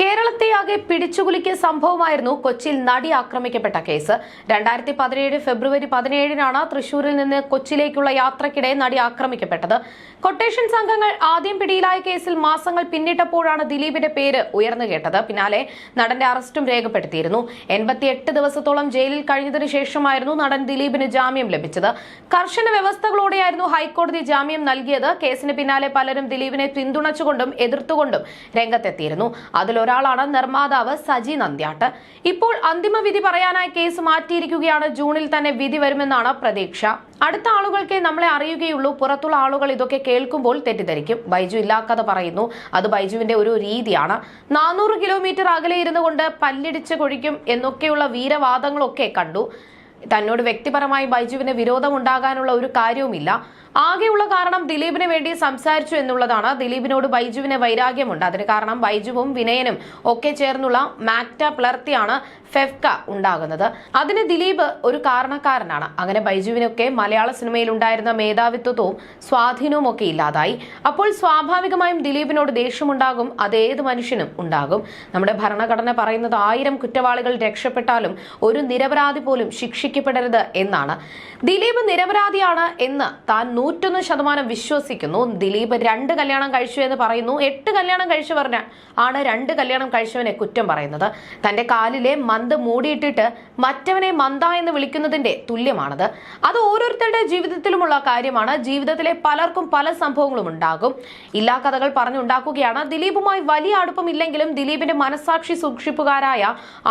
കേരളത്തെ ആകെ പിടിച്ചുകുലുക്കിയ സംഭവമായിരുന്നു കൊച്ചിയിൽ നടി ആക്രമിക്കപ്പെട്ട കേസ്. രണ്ടായിരത്തി പതിനേഴ് ഫെബ്രുവരി പതിനേഴിനാണ് തൃശൂരിൽ നിന്ന് കൊച്ചിയിലേക്കുള്ള യാത്രക്കിടെ നടി ആക്രമിക്കപ്പെട്ടത്. കൊട്ടേഷൻ സംഘങ്ങൾ ആദ്യം പിടിയിലായ കേസിൽ മാസങ്ങൾ പിന്നിട്ടപ്പോഴാണ് ദിലീപിന്റെ പേര് ഉയർന്നു കേട്ടത്. പിന്നാലെ നടന്റെ അറസ്റ്റും രേഖപ്പെടുത്തിയിരുന്നു. എൺപത്തിയെട്ട് ദിവസത്തോളം ജയിലിൽ കഴിഞ്ഞതിനു ശേഷമായിരുന്നു നടൻ ദിലീപിന് ജാമ്യം ലഭിച്ചത്. കർശന വ്യവസ്ഥകളോടെയായിരുന്നു ഹൈക്കോടതി ജാമ്യം നൽകിയത്. കേസിന് പിന്നാലെ പലരും ദിലീപിനെ പിന്തുണച്ചുകൊണ്ടും എതിർത്തുകൊണ്ടും രംഗത്തെത്തിയിരുന്നു. അതിലൊരാളാണ് നിർമ്മാതാവ് സജി നന്ദ്യാട്ട്. ഇപ്പോൾ അന്തിമ വിധി പറയാനായി കേസ് മാറ്റിയിരിക്കുകയാണ്. ജൂണിൽ തന്നെ വിധി വരുമെന്നാണ് പ്രതീക്ഷ. അടുത്ത ആളുകൾക്കേ നമ്മളെ അറിയുകയുള്ളൂ. പുറത്തുള്ള ആളുകൾ ഇതൊക്കെ കേൾക്കുമ്പോൾ തെറ്റിദ്ധരിക്കും. ബൈജു ഇല്ലാക്കഥ പറയുന്നു. അത് ബൈജുവിന്റെ ഒരു രീതിയാണ്. നാനൂറ് കിലോമീറ്റർ അകലെ ഇരുന്നു കൊണ്ട് പല്ലിടിച്ച് കൊഴിക്കും എന്നൊക്കെയുള്ള വീരവാദങ്ങളൊക്കെ കണ്ടു. തന്നോട് വ്യക്തിപരമായി ബൈജുവിന് വിരോധമുണ്ടാകാനുള്ള ഒരു കാര്യവുമില്ല. ആകെയുള്ള കാരണം ദിലീപിന് വേണ്ടി സംസാരിച്ചു എന്നുള്ളതാണ്. ദിലീപിനോട് ബൈജുവിന് വൈരാഗ്യമുണ്ട്. അതിന് കാരണം ബൈജുവും വിനയനും ഒക്കെ ചേർന്നുള്ള മാക്ട പിളർത്തിയാണ് ഫെഫ്ക ഉണ്ടാകുന്നത്. അതിന് ദിലീപ് ഒരു കാരണക്കാരനാണ്. അങ്ങനെ ബൈജുവിനൊക്കെ മലയാള സിനിമയിൽ ഉണ്ടായിരുന്ന മേധാവിത്വവും സ്വാധീനവും ഒക്കെ ഇല്ലാതായി. അപ്പോൾ സ്വാഭാവികമായും ദിലീപിനോട് ദേഷ്യമുണ്ടാകും. അത് ഏത് മനുഷ്യനും ഉണ്ടാകും. നമ്മുടെ ഭരണഘടന പറയുന്നത് ആയിരം കുറ്റവാളികൾ രക്ഷപ്പെട്ടാലും ഒരു നിരപരാധി പോലും ശിക്ഷിക്കപ്പെടരുത് എന്നാണ്. ദിലീപ് നിരപരാധിയാണ് എന്ന് താൻ നൂറ്റൊന്ന് ശതമാനം വിശ്വസിക്കുന്നു. ദിലീപ് രണ്ട് കല്യാണം കഴിച്ചു എന്ന് പറയുന്നു. എട്ട് കല്യാണം കഴിച്ചവറിന് ആണ് രണ്ട് കല്യാണം കഴിച്ചവനെ കുറ്റം പറയുന്നത്. തന്റെ കാലിലെ മന്ത് മൂടിയിട്ടിട്ട് മറ്റവനെ മന്ത എന്ന് വിളിക്കുന്നതിന്റെ തുല്യമാണത്. അത് ഓരോരുത്തരുടെ ജീവിതത്തിലുമുള്ള കാര്യമാണ്. ജീവിതത്തിലെ പലർക്കും പല സംഭവങ്ങളും ഉണ്ടാകും. ഇല്ലാ കഥകൾ പറഞ്ഞുണ്ടാക്കുകയാണ് ദിലീപുമായി വലിയ അടുപ്പമില്ലെങ്കിലും ദിലീപിന്റെ മനസാക്ഷി സൂക്ഷിപ്പുകാരായ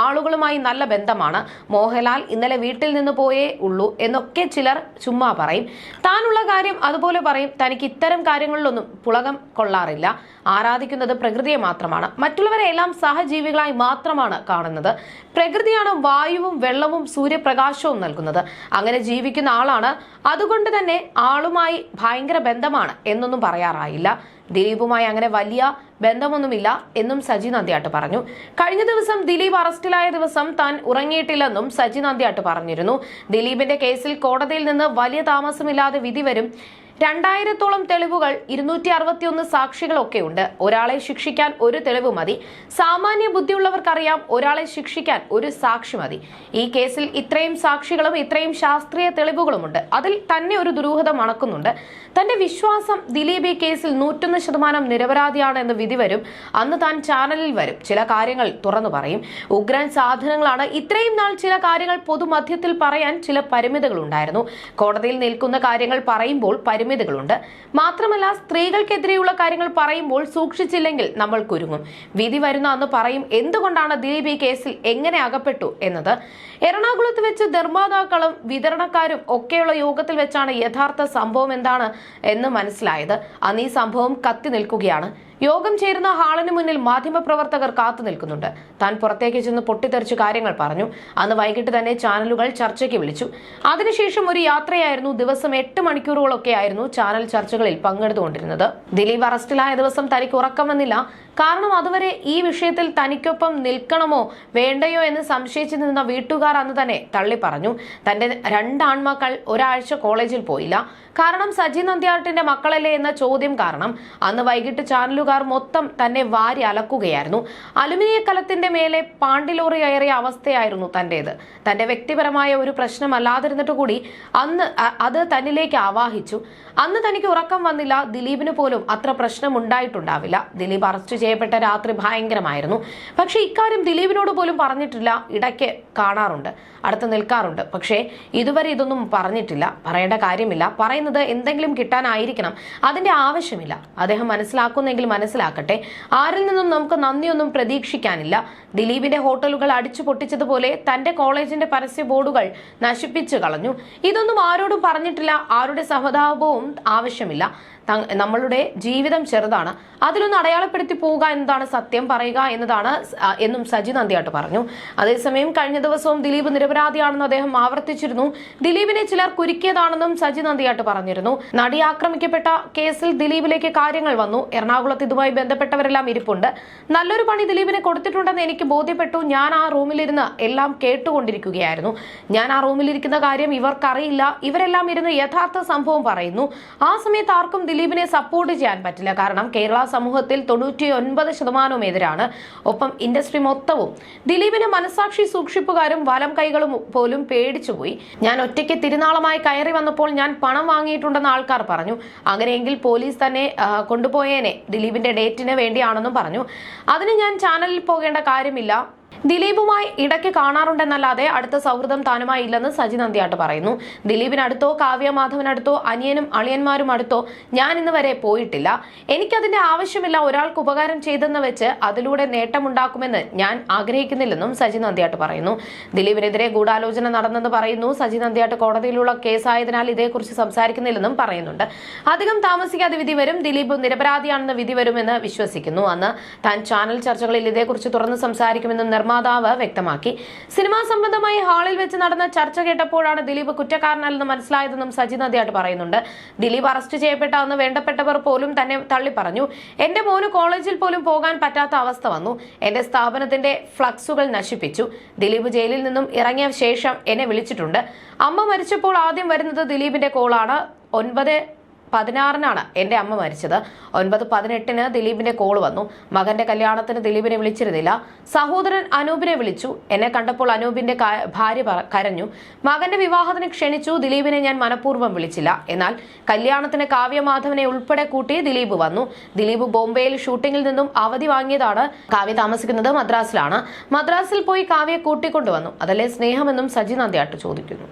ആളുകളുമായി നല്ല ബന്ധമാണ്. മോഹൻലാൽ ഇന്നലെ വീട്ടിൽ നിന്ന് പോയേ ഉള്ളൂ എന്നൊക്കെ ചിലർ ചുമ്മാ പറയും. താനുള്ള കാര്യം അതുപോലെ പറയും. തനിക്ക് ഇത്തരം കാര്യങ്ങളിലൊന്നും പുളകം കൊള്ളാറില്ല. ആരാധിക്കുന്നത് പ്രകൃതിയെ മാത്രമാണ്. മറ്റുള്ളവരെ എല്ലാം സഹജീവികളായി മാത്രമാണ് കാണുന്നത്. പ്രകൃതിയാണ് വായുവും വെള്ളവും സൂര്യപ്രകാശവും നൽകുന്നത്. അങ്ങനെ ജീവിക്കുന്ന ആളാണ്. അതുകൊണ്ട് തന്നെ ആളുമായി ഭയങ്കര ബന്ധമാണ് എന്നൊന്നും പറയാറായില്ല. ദിലീപുമായി അങ്ങനെ വലിയ ബന്ധമൊന്നുമില്ല എന്നും സജി നന്ദിയാട്ട് പറഞ്ഞു. കഴിഞ്ഞ ദിവസം ദിലീപ് അറസ്റ്റിലായ ദിവസം താൻ ഉറങ്ങിയിട്ടില്ലെന്നും സജി നന്ദിയാട്ട് പറഞ്ഞിരുന്നു. ദിലീപിന്റെ കേസിൽ കോടതിയിൽ നിന്ന് വലിയ താമസമില്ലാതെ വിധി വരും രണ്ടായിരത്തോളം തെളിവുകൾ ഇരുന്നൂറ്റി അറുപത്തിയൊന്ന് സാക്ഷികളൊക്കെ ഉണ്ട് ഒരാളെ ശിക്ഷിക്കാൻ ഒരു തെളിവ് മതി. സാമാന്യ ബുദ്ധിയുള്ളവർക്കറിയാം ഒരാളെ ശിക്ഷിക്കാൻ ഒരു സാക്ഷി മതി. ഈ കേസിൽ ഇത്രയും സാക്ഷികളും ഇത്രയും ശാസ്ത്രീയ തെളിവുകളുമുണ്ട്. അതിൽ തന്നെ ഒരു ദുരൂഹത മണക്കുന്നുണ്ട്. തന്റെ വിശ്വാസം ദിലീപ് ഈ കേസിൽ നൂറ്റൊന്ന് ശതമാനം നിരപരാധിയാണ് എന്ന് വിധി വരും. അന്ന് താൻ ചാനലിൽ വരും. ചില കാര്യങ്ങൾ തുറന്നു പറയും. ഉഗ്രൻ സാധനങ്ങളാണ്. ഇത്രയും നാൾ ചില കാര്യങ്ങൾ പൊതുമധ്യത്തിൽ പറയാൻ ചില പരിമിതികളുണ്ടായിരുന്നു. കോടതിയിൽ നിൽക്കുന്ന കാര്യങ്ങൾ പറയുമ്പോൾ പരിമിതികളുണ്ട്. മാത്രമല്ല സ്ത്രീകൾക്കെതിരെയുള്ള കാര്യങ്ങൾ പറയുമ്പോൾ സൂക്ഷിച്ചില്ലെങ്കിൽ നമ്മൾ കുരുങ്ങും. വിധി വരുന്ന അന്ന് പറയും എന്തുകൊണ്ടാണ് ദിലീപ് ഈ കേസിൽ എങ്ങനെ അകപ്പെട്ടു എന്നത്. എറണാകുളത്ത് വെച്ച് നിർമ്മാതാക്കളും വിതരണക്കാരും ഒക്കെയുള്ള യോഗത്തിൽ വെച്ചാണ് യഥാർത്ഥ സംഭവം എന്താണ് എന്ന് മനസ്സിലായത്. അന്ന് ഈ സംഭവം കത്തി നിൽക്കുകയാണ്. യോഗം ചേരുന്ന ഹാളിന് മുന്നിൽ മാധ്യമപ്രവർത്തകർ കാത്തു നിൽക്കുന്നുണ്ട്. താൻ പുറത്തേക്ക് ചെന്ന് പൊട്ടിത്തെറിച്ച് കാര്യങ്ങൾ പറഞ്ഞു. അന്ന് വൈകിട്ട് തന്നെ ചാനലുകൾ ചർച്ചയ്ക്ക് വിളിച്ചു. അതിനുശേഷം ഒരു യാത്രയായിരുന്നു. ദിവസം എട്ട് മണിക്കൂറുകളൊക്കെ ആയിരുന്നു ചാനൽ ചർച്ചകളിൽ പങ്കെടുത്തുകൊണ്ടിരുന്നത്. ദിലീപ് അറസ്റ്റിലായ ദിവസം തനിക്ക് ഉറക്കം വന്നില്ല. കാരണം അതുവരെ ഈ വിഷയത്തിൽ തനിക്കൊപ്പം നിൽക്കണമോ വേണ്ടയോ എന്ന് സംശയിച്ചു നിന്ന വീട്ടുകാർ അന്ന് തന്നെ തള്ളി പറഞ്ഞു. തന്റെ രണ്ടാൺമക്കൾ ഒരാഴ്ച കോളേജിൽ പോയില്ല. കാരണം സജി നന്ദ്യാട്ടിന്റെ മക്കളല്ലേ എന്ന ചോദ്യം കാരണം അന്ന് വൈകിട്ട് ചാനലുകാർ മൊത്തം തന്നെ വാരി അലക്കുകയായിരുന്നു. അലുമിനിയ കലത്തിന്റെ മേലെ പാണ്ടിലോറി കയറിയ അവസ്ഥയായിരുന്നു തന്റേത് തന്റെ വ്യക്തിപരമായ ഒരു പ്രശ്നമല്ലാതിരുന്നിട്ട് കൂടി അന്ന് അത് തന്നിലേക്ക് ആവാഹിച്ചു. അന്ന് തനിക്ക് ഉറക്കം വന്നില്ല. ദിലീപിന് പോലും അത്ര പ്രശ്നമുണ്ടായിട്ടുണ്ടാവില്ല. ദിലീപ് അറസ്റ്റ് ചെയ്യപ്പെട്ട രാത്രി ഭയങ്കരമായിരുന്നു. പക്ഷെ ഇക്കാര്യം ദിലീപിനോട് പോലും പറഞ്ഞിട്ടില്ല. ഇടയ്ക്ക് കാണാറുണ്ട്. അടുത്ത് നിൽക്കാറുണ്ട്. പക്ഷേ ഇതുവരെ ഇതൊന്നും പറഞ്ഞിട്ടില്ല. പറയേണ്ട കാര്യമില്ല. പറയുന്നത് എന്തെങ്കിലും കിട്ടാനായിരിക്കണം. അതിന്റെ ആവശ്യമില്ല. അദ്ദേഹം മനസ്സിലാക്കുന്നെങ്കിൽ മനസ്സിലാക്കട്ടെ. ആരിൽ നിന്നും നമുക്ക് നന്ദിയൊന്നും പ്രതീക്ഷിക്കാനില്ല. ദിലീപിന്റെ ഹോട്ടലുകൾ അടിച്ചു പൊട്ടിച്ചതുപോലെ തന്റെ കോളേജിന്റെ പരസ്യ ബോർഡുകൾ നശിപ്പിച്ചു കളഞ്ഞു. ഇതൊന്നും ആരോടും പറഞ്ഞിട്ടില്ല. ആരുടെ സഹതാപവും ആവശ്യമില്ല. നമ്മളുടെ ജീവിതം ചെറുതാണ്. അതിലൊന്ന് അടയാളപ്പെടുത്തി പോവുക എന്നതാണ് സത്യം. പറയുക എന്നതാണ് എന്നും സജി നന്ദിയാട്ട് പറഞ്ഞു. അതേസമയം കഴിഞ്ഞ ദിവസവും ദിലീപ് നിരപരാധിയാണെന്ന് അദ്ദേഹം ആവർത്തിച്ചിരുന്നു. ദിലീപിനെ ചിലർ കുരുക്കിയതാണെന്നും സജി നന്ദിയാട്ട് പറഞ്ഞിരുന്നു. നടി ആക്രമിക്കപ്പെട്ട കേസിൽ ദിലീപിലേക്ക് കാര്യങ്ങൾ വന്നു. എറണാകുളത്ത് ഇതുമായി ബന്ധപ്പെട്ടവരെല്ലാം ഇരിപ്പുണ്ട്. നല്ലൊരു പണി ദിലീപിനെ കൊടുത്തിട്ടുണ്ടെന്ന് എനിക്ക് ബോധ്യപ്പെട്ടു. ഞാൻ ആ റൂമിലിരുന്ന് എല്ലാം കേട്ടുകൊണ്ടിരിക്കുകയായിരുന്നു. ഞാൻ ആ റൂമിലിരിക്കുന്ന കാര്യം ഇവർക്കറിയില്ല. ഇവരെല്ലാം ഇരുന്ന് യഥാർത്ഥ സംഭവം പറയുന്നു. ആ സമയത്ത് ആർക്കും ദിലീപിനെ സപ്പോർട്ട് ചെയ്യാൻ പറ്റില്ല. കാരണം കേരള സമൂഹത്തിൽ തൊണ്ണൂറ്റി ഒൻപത് ശതമാനവും എതിരാണ്. ഒപ്പം ഇൻഡസ്ട്രി മൊത്തവും. ദിലീപിന് മനസാക്ഷി സൂക്ഷിപ്പുകാരും വലം കൈകളും പോലും പേടിച്ചുപോയി ഞാൻ ഒറ്റയ്ക്ക് തിരുനാളമായി കയറി വന്നപ്പോൾ ഞാൻ പണം വാങ്ങിയിട്ടുണ്ടെന്ന് ആൾക്കാർ പറഞ്ഞു. അങ്ങനെയെങ്കിൽ പോലീസ് തന്നെ കൊണ്ടുപോയേനെ. ദിലീപിന്റെ ഡേറ്റിന് വേണ്ടിയാണെന്നും പറഞ്ഞു. അതിന് ഞാൻ ചാനലിൽ പോകേണ്ട കാര്യമില്ല. ദിലീപുമായി ഇടയ്ക്ക് കാണാറുണ്ടെന്നല്ലാതെ അടുത്ത സൗഹൃദം താനുമായി ഇല്ലെന്ന് സജി നന്ദിയാട്ട് പറയുന്നു. ദിലീപിനടുത്തോ കാവ്യ മാധവനടുത്തോ അനിയനും അളിയന്മാരും അടുത്തോ ഞാൻ ഇന്ന് വരെ പോയിട്ടില്ല. എനിക്കതിന്റെ ആവശ്യമില്ല ഒരാൾക്ക് ഉപകാരം ചെയ്തെന്ന് വെച്ച് അതിലൂടെ നേട്ടമുണ്ടാക്കുമെന്ന് ഞാൻ ആഗ്രഹിക്കുന്നില്ലെന്നും സജി നന്ദിയാട്ട് പറയുന്നു. ദിലീപിനെതിരെ ഗൂഢാലോചന നടന്നെന്ന് പറയുന്നു സജി നന്ദിയാട്ട്. കോടതിയിലുള്ള കേസായതിനാൽ ഇതേക്കുറിച്ച് സംസാരിക്കുന്നില്ലെന്നും പറയുന്നുണ്ട്. അധികം താമസിക്കാതെ വിധി വരും. ദിലീപ് നിരപരാധിയാണെന്ന് വിധി വരുമെന്ന് വിശ്വസിക്കുന്നു. അന്ന് താൻ ചാനൽ ചർച്ചകളിൽ ഇതേക്കുറിച്ച് തുറന്ന് സംസാരിക്കുമെന്നും നിർമ്മാതാവ് വ്യക്തമാക്കി. സിനിമാ സംബന്ധമായി ഹാളിൽ വെച്ച് നടന്ന ചർച്ച കേട്ടപ്പോഴാണ് ദിലീപ് കുറ്റക്കാരനല്ലെന്ന് മനസ്സിലായതെന്നും സജി നദിയാട്ട് പറയുന്നുണ്ട്. ദിലീപ് അറസ്റ്റ് ചെയ്യപ്പെട്ട അന്ന് വേണ്ടപ്പെട്ടവർ പോലും തന്നെ തള്ളി പറഞ്ഞു എന്റെ മോന് കോളേജിൽ പോലും പോകാൻ പറ്റാത്ത അവസ്ഥ വന്നു. എന്റെ സ്ഥാപനത്തിന്റെ ഫ്ലക്സുകൾ നശിപ്പിച്ചു. ദിലീപ് ജയിലിൽ നിന്നും ഇറങ്ങിയ ശേഷം എന്നെ വിളിച്ചിട്ടുണ്ട്. അമ്മ മരിച്ചപ്പോൾ ആദ്യം വരുന്നത് ദിലീപിന്റെ കോളാണ്. ഒൻപത് പതിനാറിനാണ് എന്റെ അമ്മ മരിച്ചത്. ഒൻപത് പതിനെട്ടിന് ദിലീപിന്റെ കോൾ വന്നു. മകന്റെ കല്യാണത്തിന് ദിലീപിനെ വിളിച്ചിരുന്നില്ല. സഹോദരൻ അനൂപിനെ വിളിച്ചു. എന്നെ കണ്ടപ്പോൾ അനൂപിന്റെ ഭാര്യ കരഞ്ഞു. മകന്റെ വിവാഹത്തിന് ക്ഷണിച്ചു. ദിലീപിനെ ഞാൻ മനഃപൂർവം വിളിച്ചില്ല. എന്നാൽ കല്യാണത്തിന് കാവ്യമാധവനെ ഉൾപ്പെടെ കൂട്ടി ദിലീപ് വന്നു. ദിലീപ് ബോംബെയിൽ ഷൂട്ടിംഗിൽ നിന്നും അവധി വാങ്ങിയതാണ്. കാവ്യ താമസിക്കുന്നത് മദ്രാസിലാണ്. മദ്രാസിൽ പോയി കാവ്യെ കൂട്ടിക്കൊണ്ടുവന്നു. അതല്ലേ സ്നേഹമെന്നും സജി നന്ദിയാട്ട് ചോദിക്കുന്നു.